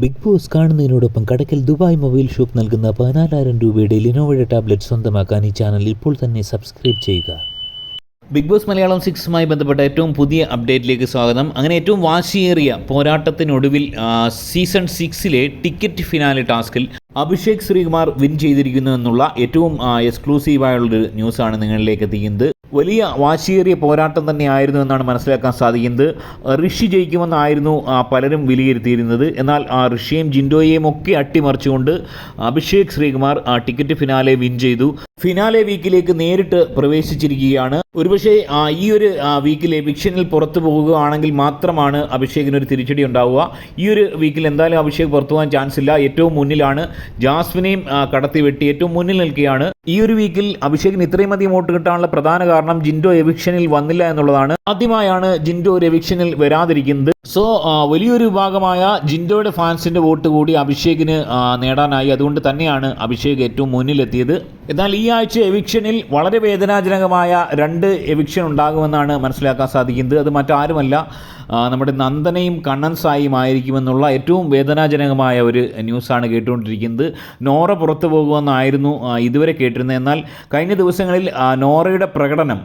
Big Boss കാണുന്നതിനോടൊപ്പം Kadakkal Dubai mobile shop നൽകുന്ന പതിനാലായിരം രൂപയുടെ ലിനോവയുടെ ടാബ്ലറ്റ് സ്വന്തമാക്കാൻ ഈ ചാനൽ ഇപ്പോൾ തന്നെ സബ്സ്ക്രൈബ് ചെയ്യുക. ബിഗ് ബോസ് മലയാളം സിക്സുമായി ബന്ധപ്പെട്ട ഏറ്റവും പുതിയ അപ്ഡേറ്റിലേക്ക് സ്വാഗതം. അങ്ങനെ ഏറ്റവും വാശിയേറിയ പോരാട്ടത്തിനൊടുവിൽ സീസൺ സിക്സിലെ ടിക്കറ്റ് ഫിനാലെ ടാസ്കിൽ അഭിഷേക് ശ്രീകുമാർ വിൻ ചെയ്തിരിക്കുന്നു എന്നുള്ള ഏറ്റവും എക്സ്ക്ലൂസീവായുള്ളൊരു ന്യൂസാണ് നിങ്ങളിലേക്ക് എത്തിക്കുന്നത്. വലിയ വാശിയേറിയ പോരാട്ടം തന്നെയായിരുന്നു എന്നാണ് മനസ്സിലാക്കാൻ സാധിക്കുന്നത്. ഋഷി ജയിക്കുമെന്നായിരുന്നു പലരും വിലയിരുത്തിയിരുന്നത്. എന്നാൽ ആ ഋഷിയെയും ജിൻഡോയെയും ഒക്കെ അട്ടിമറിച്ചുകൊണ്ട് Abhishek Sreekumar ticket finale win ചെയ്തു. ഫിനാലെ വീക്കിലേക്ക് നേരിട്ട് പ്രവേശിച്ചിരിക്കുകയാണ്. ഒരുപക്ഷെ ഈ ഒരു വീക്കിൽ എവിക്ഷനിൽ പുറത്തു പോകുകയാണെങ്കിൽ മാത്രമാണ് അഭിഷേകിന് ഒരു തിരിച്ചടി ഉണ്ടാവുക. ഈ ഒരു വീക്കിൽ എന്തായാലും അഭിഷേക് പുറത്തു പോകാൻ ചാൻസ് ഇല്ല. ഏറ്റവും മുന്നിലാണ് ജാസ്മിനെയും കടത്തി വെട്ടി. ഏറ്റവും മുന്നിൽ നിൽക്കുകയാണ്. ഈ ഒരു വീക്കിൽ അഭിഷേകിന് ഇത്രയും അധികം വോട്ട് കിട്ടാനുള്ള പ്രധാന കാരണം ജിൻഡോ എവിക്ഷനിൽ വന്നില്ല എന്നുള്ളതാണ്. ആദ്യമായാണ് ജിൻഡോ ഒരു എവിക്ഷനിൽ വരാതിരിക്കുന്നത്. സോ വലിയൊരു വിഭാഗമായ ജിൻഡോയുടെ ഫാൻസിന്റെ വോട്ട് കൂടി അഭിഷേകിന് നേടാനായി. അതുകൊണ്ട് തന്നെയാണ് അഭിഷേക് ഏറ്റവും മുന്നിലെത്തിയത്. എന്നാൽ ഈ ആഴ്ച എവിക്ഷനിൽ വളരെ വേദനാജനകമായ രണ്ട് എവിക്ഷൻ ഉണ്ടാകുമെന്നാണ് മനസ്സിലാക്കാൻ സാധിക്കുന്നത്. അത് മറ്റാരുമല്ല നമ്മുടെ നന്ദനയും കണ്ണൻ സായിയും ആയിരിക്കുമെന്നുള്ള ഏറ്റവും വേദനാജനകമായ ഒരു ന്യൂസാണ് കേട്ടുകൊണ്ടിരിക്കുന്നത്. നോറ പുറത്തു പോകുമെന്നായിരുന്നു ഇതുവരെ കേട്ടിരുന്നത്. എന്നാൽ കഴിഞ്ഞ ദിവസങ്ങളിൽ നോറയുടെ പ്രകടനം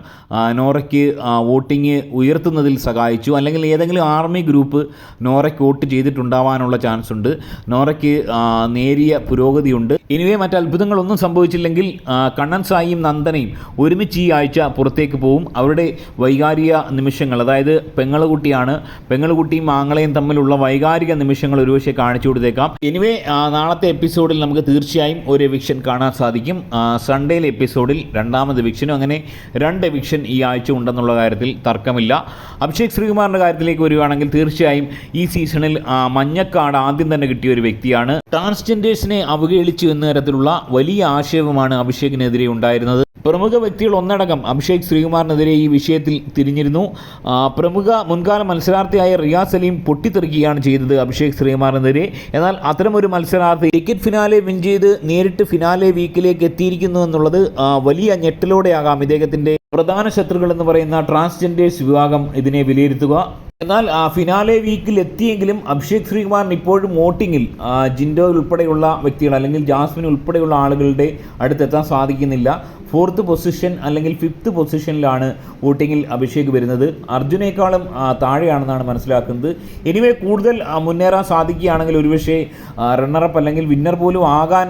നോറയ്ക്ക് വോട്ടിംഗ് ഉയർത്തുന്നതിൽ സഹായിച്ചു. അല്ലെങ്കിൽ ഏതെങ്കിലും ആർമി ഗ്രൂപ്പ് നോറയ്ക്ക് വോട്ട് ചെയ്തിട്ടുണ്ടാവാനുള്ള ചാൻസ് ഉണ്ട്. നോറയ്ക്ക് നേരിയ പുരോഗതിയുണ്ട്. ഇനിവേ മറ്റ് അത്ഭുതങ്ങളൊന്നും സംഭവിച്ചില്ലെങ്കിൽ കണ്ണൻ സായിയും നന്ദനയും ഒരുമിച്ച് ഈ ആഴ്ച പുറത്തേക്ക് പോവും. അവരുടെ വൈകാരിക നിമിഷങ്ങൾ അതായത് പെങ്ങളുകുട്ടിയാണ്. പെങ്ങളുകുട്ടിയും ആങ്ങളെയും തമ്മിലുള്ള വൈകാരിക നിമിഷങ്ങൾ ഒരുപക്ഷെ കാണിച്ചു കൊടുത്തേക്കാം. എനിവേ നാളത്തെ എപ്പിസോഡിൽ നമുക്ക് തീർച്ചയായും ഒരു എവിക്ഷൻ കാണാൻ സാധിക്കും. സൺഡേയിലെ എപ്പിസോഡിൽ രണ്ടാമത് എവിക്ഷനും അങ്ങനെ രണ്ട് എവിക്ഷൻ ഈ ആഴ്ച ഉണ്ടെന്നുള്ള കാര്യത്തിൽ തർക്കമില്ല. അഭിഷേക് ശ്രീകുമാറിന്റെ കാര്യത്തിലേക്ക് വരികയാണെങ്കിൽ തീർച്ചയായും ഈ സീസണിൽ മഞ്ഞക്കാട് ആദ്യം തന്നെ കിട്ടിയ ഒരു വ്യക്തിയാണ്. ട്രാൻസ്ജെൻഡേഴ്സിനെ അവഹേളിച്ചു എന്ന തരത്തിലുള്ള വലിയ ആക്ഷേപമാണ് അഭിഷേകിനെതിരെ ഉണ്ടായിരുന്നത്. പ്രമുഖ വ്യക്തികൾ ഒന്നടങ്കം അഭിഷേക് ശ്രീകുമാറിനെതിരെ ഈ വിഷയത്തിൽ തിരിഞ്ഞിരുന്നു. പ്രമുഖ മുൻകാല മത്സരാർത്ഥിയായ റിയാസ് സലീം പൊട്ടിത്തെറിക്കുകയാണ് ചെയ്തത് അഭിഷേക് ശ്രീകുമാറിനെതിരെ. എന്നാൽ അത്തരമൊരു മത്സരാർത്ഥി ടിക്കറ്റ് ഫിനാലെ വിൻ ചെയ്ത് നേരിട്ട് ഫിനാലെ വീക്കിലേക്ക് എത്തിയിരിക്കുന്നു എന്നുള്ളത് വലിയ ഞെട്ടലോടെയാകാം. ഇദ്ദേഹത്തിന്റെ പ്രധാന ശത്രുക്കൾ എന്ന് പറയുന്ന ട്രാൻസ്ജെൻഡേഴ്സ് വിഭാഗം ഇതിനെ വിലയിരുത്തുക. എന്നാൽ ഫിനാലെ വീക്കിൽ എത്തിയെങ്കിലും അഭിഷേക് ശ്രീകുമാറിന് ഇപ്പോഴും വോട്ടിങ്ങിൽ ജിൻഡോ ഉൾപ്പെടെയുള്ള വ്യക്തികൾ അല്ലെങ്കിൽ ജാസ്മിൻ ഉൾപ്പെടെയുള്ള ആളുകളുടെ അടുത്തെത്താൻ സാധിക്കുന്നില്ല. ഫോർത്ത് പൊസിഷൻ അല്ലെങ്കിൽ ഫിഫ്ത്ത് പൊസിഷനിലാണ് വോട്ടിങ്ങിൽ അഭിഷേക് വരുന്നത്. അർജുനേക്കാളും താഴെയാണെന്നാണ് മനസ്സിലാക്കുന്നത്. എനിവേ കൂടുതൽ മുന്നേറാൻ സാധിക്കുകയാണെങ്കിൽ ഒരുപക്ഷെ റണ്ണറപ്പ് അല്ലെങ്കിൽ വിന്നർ പോലും ആകാൻ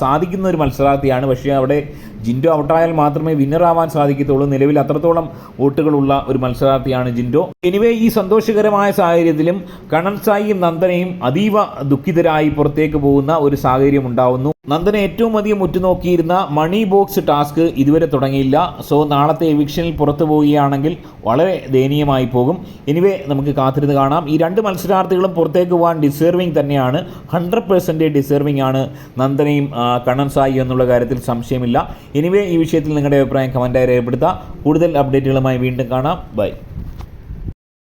സാധിക്കുന്ന ഒരു മത്സരാർത്ഥിയാണ്. പക്ഷേ അവിടെ ജിൻഡോ ഔട്ടായാൽ മാത്രമേ വിന്നർ ആവാൻ സാധിക്കത്തുള്ളൂ. നിലവിൽ അത്രത്തോളം വോട്ടുകളുള്ള ഒരു മത്സരാർത്ഥിയാണ് ജിൻഡോ. എനിവേ ഈ സന്തോഷകരമായ സാഹചര്യത്തിലും കണ്ണൻ സായിയും നന്ദനയും അതീവ ദുഃഖിതരായി പുറത്തേക്ക് പോകുന്ന ഒരു സാഹചര്യം ഉണ്ടാവുന്നു. നന്ദന ഏറ്റവും അധികം ഉറ്റുനോക്കിയിരുന്ന മണി ബോക്സ് ടാസ്ക് ഇതുവരെ തുടങ്ങിയില്ല. സോ നാളത്തെ എവിക്ഷനിൽ പുറത്തു പോവുകയാണെങ്കിൽ വളരെ ദയനീയമായി പോകും. എനിവേ നമുക്ക് കാത്തിരുന്ന് കാണാം. ഈ രണ്ട് മത്സരാർത്ഥികളും പുറത്തേക്ക് പോകാൻ ഡിസേർവിങ് തന്നെയാണ്. ഹൺഡ്രഡ് പെർസെന്റേജ് ഡിസേർവിങ് ആണ് നന്ദനയും കണ്ണൻ സായി എന്നുള്ള കാര്യത്തിൽ സംശയമില്ല. എനിവേ ഈ വിഷയത്തിൽ നിങ്ങളുടെ അഭിപ്രായം കമന്റായി രേഖപ്പെടുത്തുക. കൂടുതൽ അപ്ഡേറ്റുകളുമായി വീണ്ടും കാണാം. ബൈ